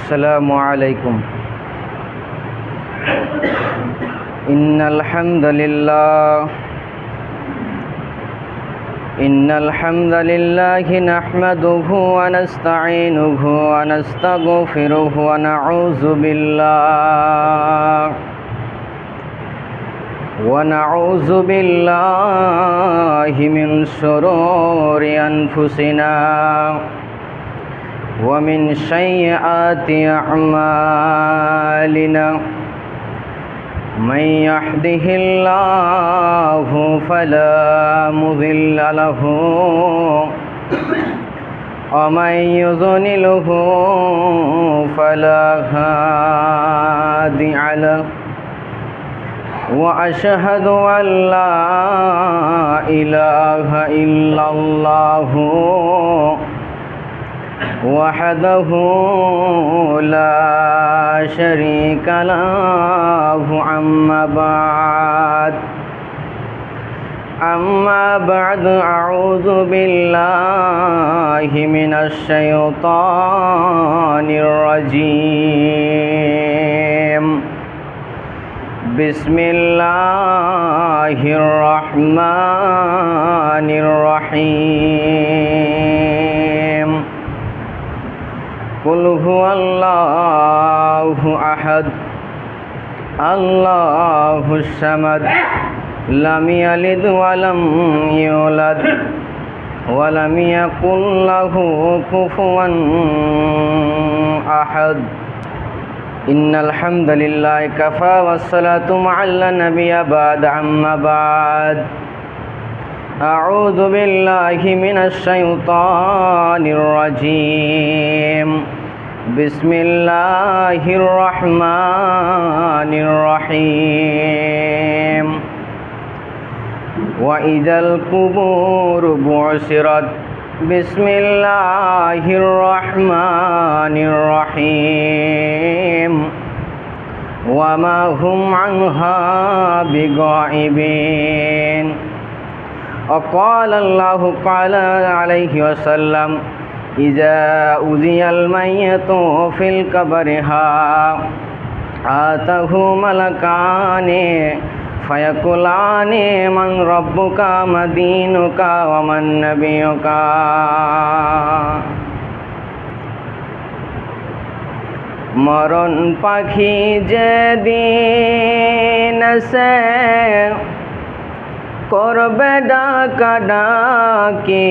السلام عليكم. إن الحمد لله. إن الحمد لله نحمده ونستعينه ونستغفره ونعوذ بالله. ونعوذ بالله من شرور أنفسنا. ومن سيئات أعمالنا من يهده الله فلا مضل له ومن يضلله فلا هادي له وأشهد أن لا إله إلا الله وحده لا شريك له. أما بعد أما بعد أعوذ بالله من الشيطان الرجيم. بسم الله الرحمن الرحيم. قل هو الله أحد الله الصمد لم يلد ولم يولد ولم يكن له كفوا أحد إن الحمد لله كفى والصلاة مع النبي بعد عما بعد أعوذ بالله من الشيطان الرجيم بسم الله الرحمن الرحيم وإذا القبور بعثرت بسم الله الرحمن الرحيم وما هم عنها بغائبين وقال الله تعالى عليه وسلم ইজা উজিয়াল মাইয়াতু feel কবরিহা আতাহু মালাকানে ফায়াকুলানে মান রব্বুকা মাদিনুকা ওয়া মান নাবিয়ুকা মরণ পাখি যেদিন সে করবে ডাকা ডাকে।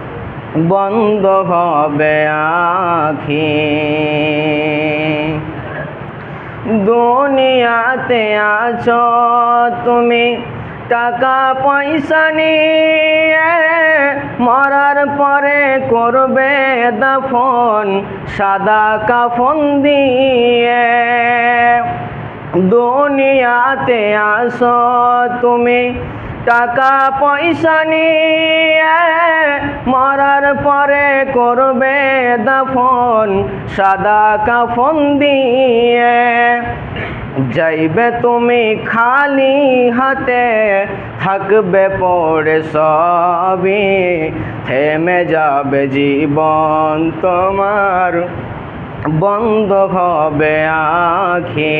বন্ধ হবে আখি। দুনিয়াতে আছো তুমি, টাকা পয়সা নিয়ে মরার পরে করবে দফন, সাদা কাফন দিয়ে। দুনিয়াতে আসো তুমি টাকা পয়সা নিয়ে মরার পরে করবে দফন, সাদা কাফন দিয়ে। যাইবে তুমি খালি হাতে, থাকবে পড়ে সবই, থেমে যাবে জীবন তোমার, বন্ধ হবে আখে।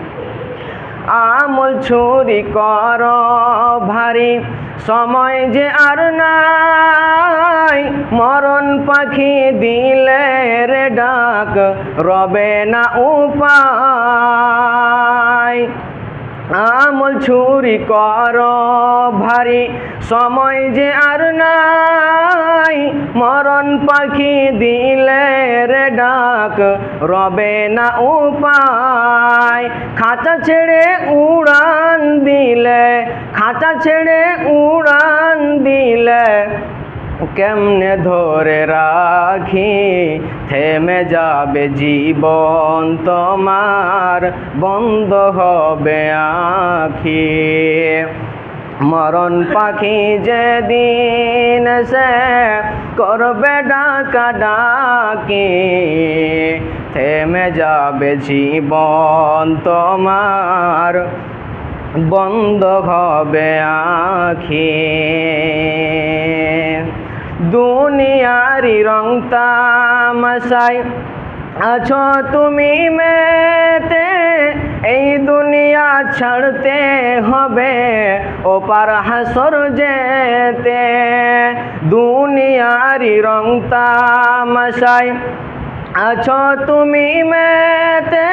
আমল ছুরি কর, ভারী। সময় যে আর নাই, মরণ পাখি দিলে রে ডাক, রবে না উপায়। আমল ছুরি কর, ভারী সময় যে আর নাই। মরণ পাখি দিলে রে ডাক, রবে না উপায়। খাঁচা ছেড়ে উড়ান দিলে, খাঁচা ছেড়ে উড়ান দিলে কেমনে ধরে রাখি? থেমে যাবে জীবন তোমার, বন্ধ হবে আখি। মরণ পাখি যেদিন সে করবে ডাকা ডাকি, থেমে যাবে জীবন তোমার, বন্ধ হবে আখি। দুনিয়ারি রং তামাশাই আছো তুমি মেতে, এই দুনিয়া ছাড়তে হবে ওপার হাসর যেতে। দুনিয়ারি রং তামাশাই আছো তুমি মেতে,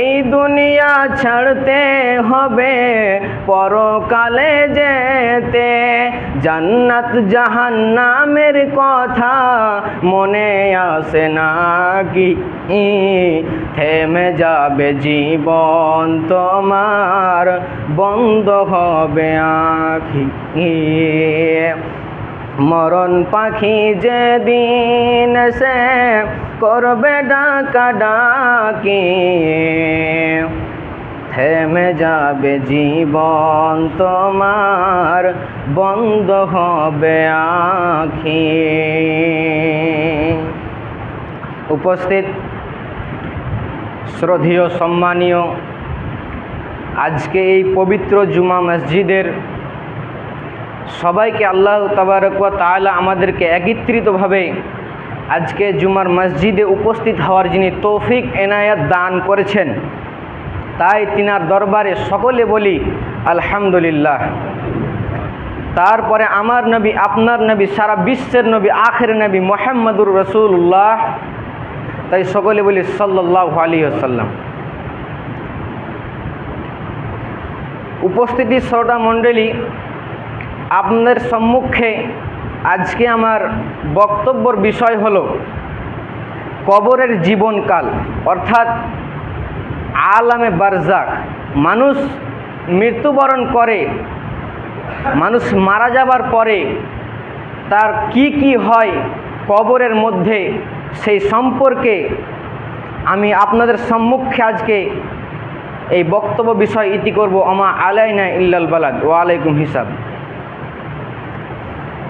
এই দুনিয়া ছাড়তে হবে পরকালে যেতে। জান্নাত জাহান্নামের কথা মনে আসে নাকি থেমে যাবে জীবন তোমার, বন্ধ হবে আখি। মরণ পাখি যেদিন সে করবে ডাকা ডাকি। থেমে যাবে জীবন তোমার, বন্ধ হবে আখি উপস্থিত শ্রদ্ধেয় সম্মানীয়, আজকে এই পবিত্র জুমা মসজিদের সবাইকে আল্লাহ তাবারকুয়া তাআলা আমাদেরকে একত্রিতভাবে আজকে জুমার মসজিদে উপস্থিত হওয়ার যিনি তৌফিক এনায়াত দান করেছেন তাই তিনার দরবারে সকলে বলি, আলহামদুলিল্লাহ। তারপরে আমার নবী, আপনার নবী, সারা বিশ্বের নবী, আখের নবী মোহাম্মদুর রসুল্লাহ তাই সকলে বলি সাল্লাহ আলী আসাল্লাম উপস্থিতি শ্রোতা মণ্ডলী আপনাদের সম্মুখে আজকে আমার বক্তব্যর বিষয় হল, কবরের জীবনকাল। অর্থাৎ আলামে বারজাক। মানুষ মৃত্যুবরণ করে, মানুষ মারা যাবার পরে তার কি কি হয় কবরের মধ্যে সেই সম্পর্কে আমি আপনাদের সম্মুখে আজকে এই বক্তব্য বিষয় ইতি করব আমা আলাইনা ইল্লাল বালাদ ওয়ালাইকুম হিসাব।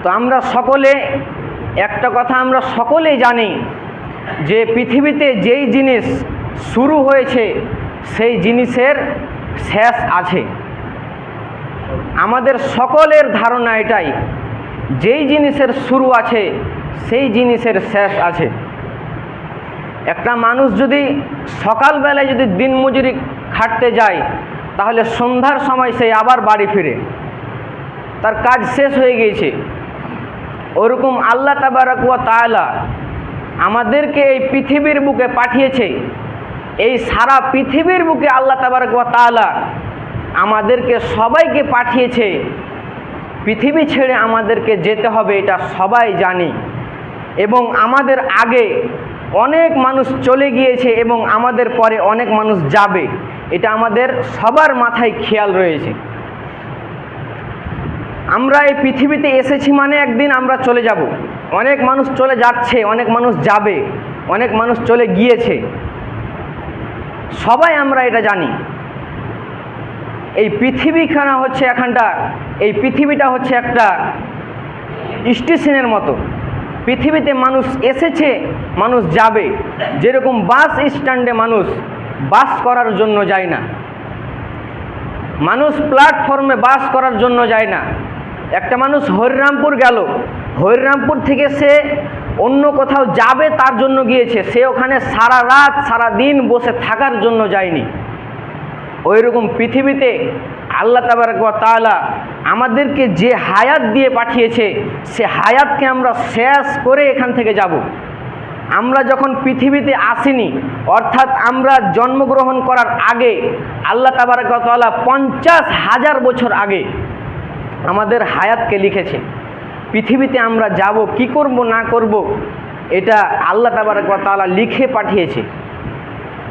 তো আমরা সকলে, একটা কথা আমরা সকলেই জানি যে পৃথিবীতে যেই জিনিস শুরু হয়েছে, সেই জিনিসের শেষ আছে। আমাদের সকলের ধারণা এটাই, যেই জিনিসের শুরু আছে, সেই জিনিসের শেষ আছে। একটা মানুষ যদি সকালবেলায় যদি দিনমজুরি খাটতে যায়, তাহলে সন্ধ্যার সময় সে আবার বাড়ি ফিরে। তার কাজ শেষ হয়ে গিয়েছে। ওরকম আল্লাহ তাবারকুয়া তাআলা আমাদেরকে এই পৃথিবীর বুকে পাঠিয়েছে এই সারা পৃথিবীর বুকে আল্লাহ তাবারকুয়া তাআলা আমাদেরকে সবাইকে পাঠিয়েছে। পৃথিবী ছেড়ে আমাদেরকে যেতে হবে, এটা সবাই জানি। এবং আমাদের আগে অনেক মানুষ চলে গিয়েছে এবং আমাদের পরে অনেক মানুষ যাবে। এটা আমাদের সবার মাথায় খেয়াল রয়েছে। আমরা এই পৃথিবীতে এসেছি মানে একদিন আমরা চলে যাব। অনেক মানুষ চলে যাচ্ছে, অনেক মানুষ যাবে, অনেক মানুষ চলে গিয়েছে। সবাই আমরা এটা জানি। এই পৃথিবীখানা হচ্ছে এখানটা, এই পৃথিবীটা হচ্ছে একটা স্টেশনের মতো। পৃথিবীতে মানুষ এসেছে, মানুষ যাবে। যেরকম বাস স্ট্যান্ডে মানুষ বাস করার জন্য যায় না। মানুষ প্ল্যাটফর্মে বাস করার জন্য যায় না। একটা মানুষ হরিরামপুর গেল। হরিরামপুর থেকে সে অন্য কোথাও যাবে তার জন্য গিয়েছে, সে ওখানে সারা রাত, সারা দিন বসে থাকার জন্য যায়নি। ওই রকম পৃথিবীতে আল্লাহ তাআলা আমাদেরকে যে হায়াত দিয়ে পাঠিয়েছে, সে হায়াতকে আমরা শেষ করে এখান থেকে যাব। আমরা যখন পৃথিবীতে আসিনি, অর্থাৎ আমরা জন্মগ্রহণ করার আগে, আল্লাহ তাবারকতলা পঞ্চাশ হাজার বছর আগে আমাদের হায়াতকে লিখেছে। পৃথিবীতে আমরা যাব, কি করব, না করব, এটা আল্লাহ তাবারকতলা লিখে পাঠিয়েছে।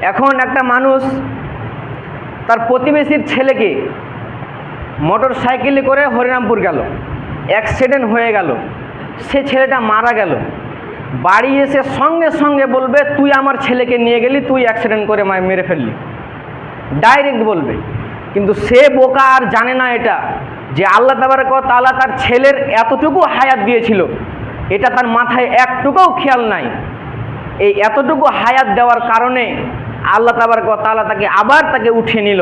এখন একটা মানুষ তার প্রতিবেশীর ছেলেকে মোটর সাইকেলে করে হরিরামপুর গেল। অ্যাক্সিডেন্ট হয়ে গেল। সে ছেলেটা মারা গেল। বাড়ি এসে সঙ্গে সঙ্গে বলবে, তুই আমার ছেলেকে নিয়ে গেলি, তুই অ্যাক্সিডেন্ট করে মেরে ফেললি। ডাইরেক্ট বলবে। কিন্তু সে বোকা আর জানে না এটা। যে আল্লাহ তাবারক তালা তার ছেলের এতটুকু হায়াত দিয়েছিল, এটা তার মাথায় একটুকুও খেয়াল নাই। এই এতটুকু হায়াত দেওয়ার কারণে আল্লাহ তাবারক তালা তাকে আবার তাকে উঠিয়ে নিল।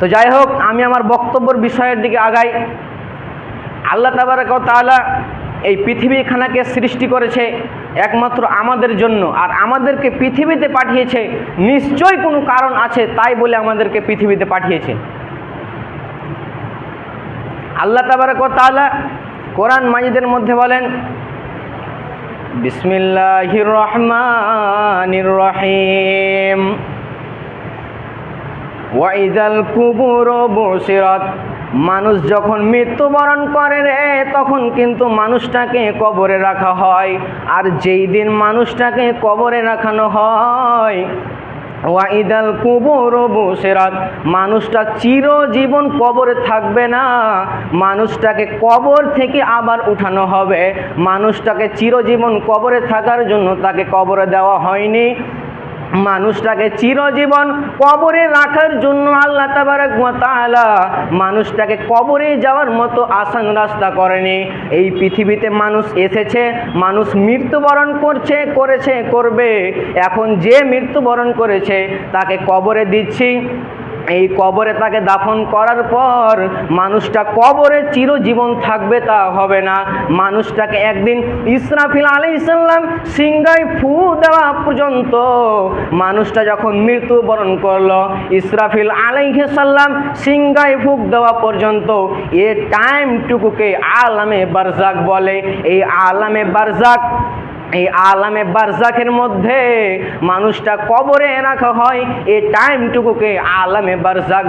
তো যাই হোক, আমি আমার বক্তব্যের বিষয়ের দিকে আগাই। আল্লাহ তাবারক তাআলা এই পৃথিবীখানাকে সৃষ্টি করেছে একমাত্র আমাদের জন্য, আর আমাদেরকে পৃথিবীতে পাঠিয়েছে, নিশ্চয়ই কোনো কারণ আছে তাই বলে আমাদেরকে পৃথিবীতে পাঠিয়েছে। আল্লাহ তাবারক তাআলা কোরআন মাজিদের মধ্যে বলেন, বিসমিল্লাহির রহমানির রহিম। ওয়াইদাল কুবুর বসিরত মানুষ যখন মৃত্যুবরণ করে রে, তখন কিন্তু মানুষটাকে কবরে রাখা হয়। আর যেই দিন মানুষটাকে কবরে রাখানো হয় ওয়াইদাল কুবর বসেরাত মানুষটা চিরজীবন কবরে থাকবে না। মানুষটাকে কবর থেকে আবার উঠানো হবে। মানুষটাকে চিরজীবন কবরে থাকার জন্য তাকে কবরে দেওয়া হয়নি। মানুষটাকে চিরজীবন কবরে রাখার জন্য আল্লাহ তাবারক মানুষটাকে কবরে যাওয়ার মতো আসান রাস্তা করেনি। এই পৃথিবীতে মানুষ এসেছে, মানুষ মৃত্যুবরণ করছে, করেছে, করবে। এখন যে মৃত্যুবরণ করেছে, তাকে কবরে দিচ্ছি। এই কবরে তাকে দাফন করার পর মানুষটা কবরে চিরজীবন থাকবে তা হবে না। মানুষটাকে একদিন ইসরাফিল আলাই ইসাল্লাম সিংগায় ফু দেওয়া পর্যন্ত মানুষটা যখন মৃত্যুবরণ করল, ইসরাফিল আলাইসাল্লাম সিংগায় ফুক দেওয়া পর্যন্ত এ টাইমটুকুকে আলামে বারজাক বলে। এই আলামে বারজাক এই আলামে বারজাকের মধ্যে মানুষটা কবরে রাখা হয় এই টাইমটুকুকে আলামে বারজাক